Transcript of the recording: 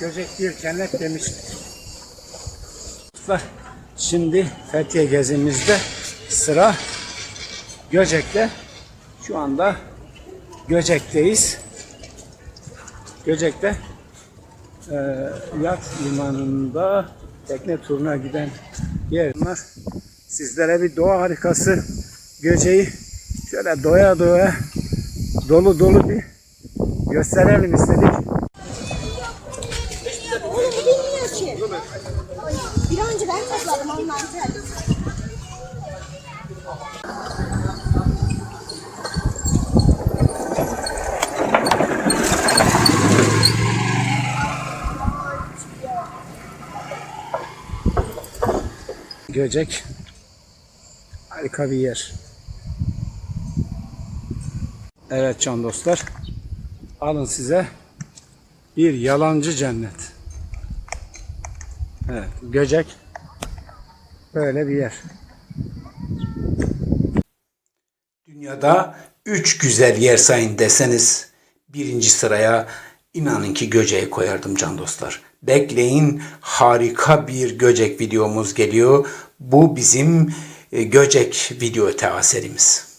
Göcek bir cennet. Dostlar, Şimdi Fethiye gezimizde sıra Göcek'te. Şu anda Göcek'teyiz. Göcek'te e, yat limanında tekne turuna giden yer var. Sizlere bir doğa harikası Göcek'i şöyle doya doya dolu dolu bir gösterelim istedik. Bir önce ben topladım ondan. Göcek harika bir yer. Evet can dostlar. Alın size bir yalancı cennet. Göcek böyle bir yer. Dünyada üç güzel yer sayın deseniz birinci sıraya inanın ki Göcek'i koyardım can dostlar. Bekleyin harika bir Göcek videomuz geliyor. Bu bizim e, Göcek video teaserimiz.